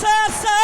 শেষে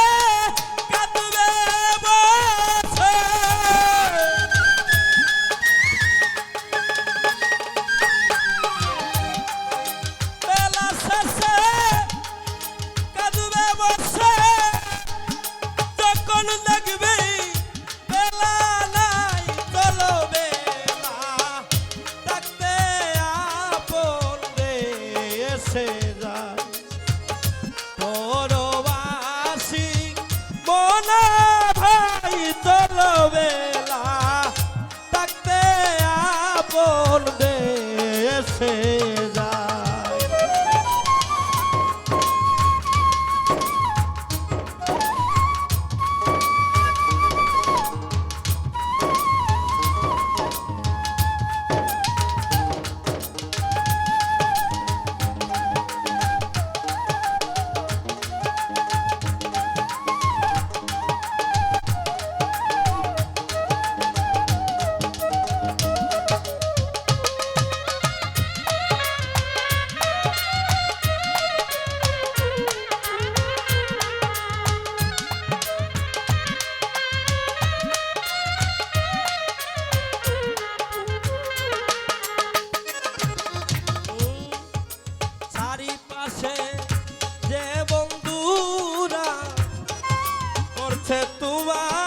করছে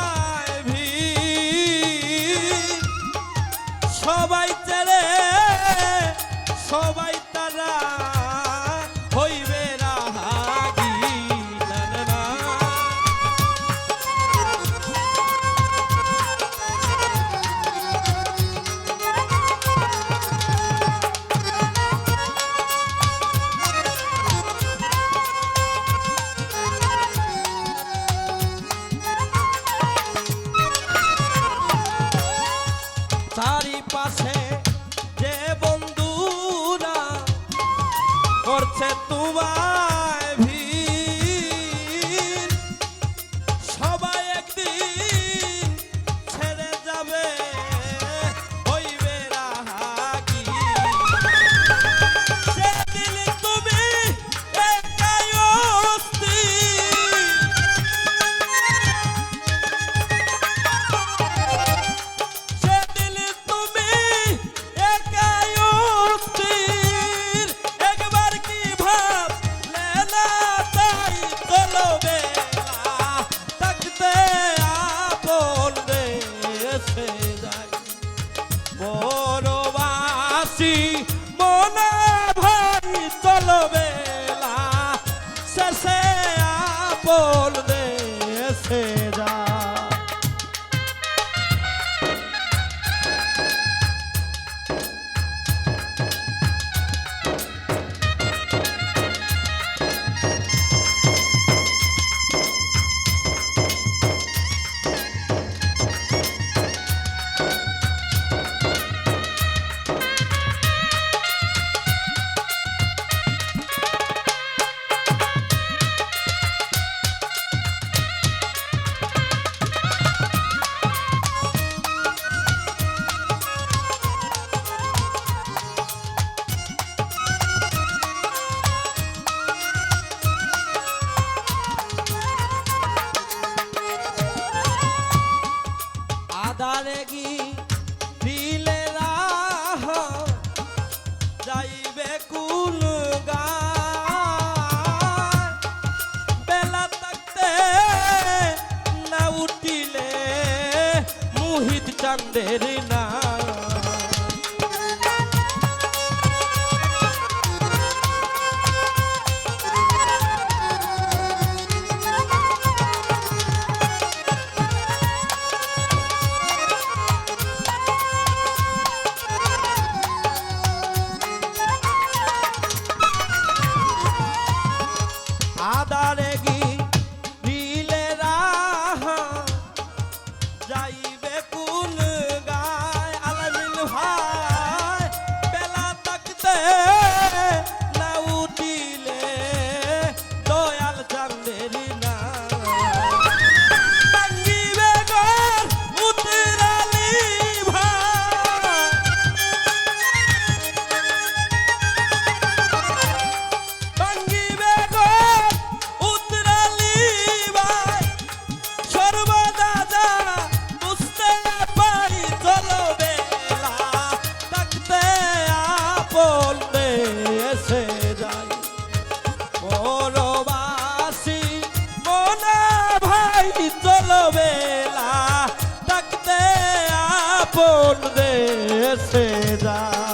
এসে যাই পরবাসী तेरे দেশে যায়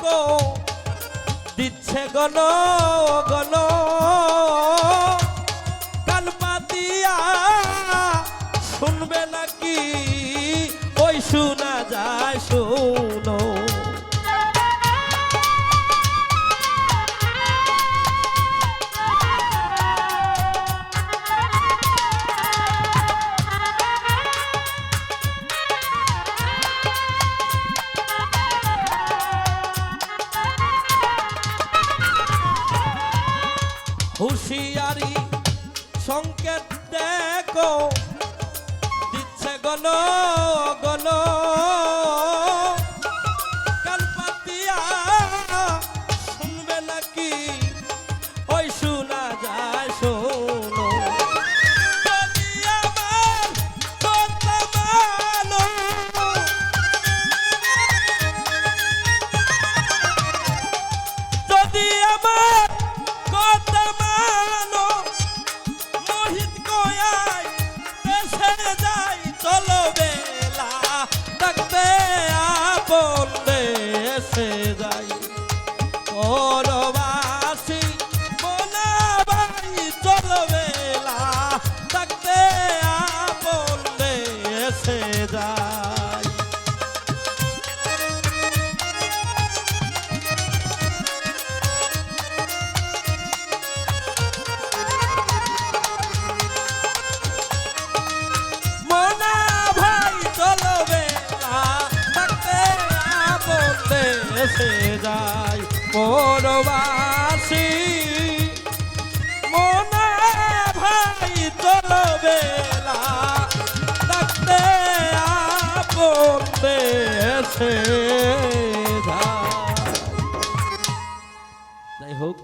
দেখো দিচ্ছে গল গল কান পাতিয়া শুনবে নাকি? ওই শোনা যায় শোনো। হুঁশিয়ারি সংকেত দেখো। দিচ্ছে গণ গণ। amar ঘাটে যাই পরবাসী। মনে ভাই চলো বেলা দেখতে আপন দেশে হোক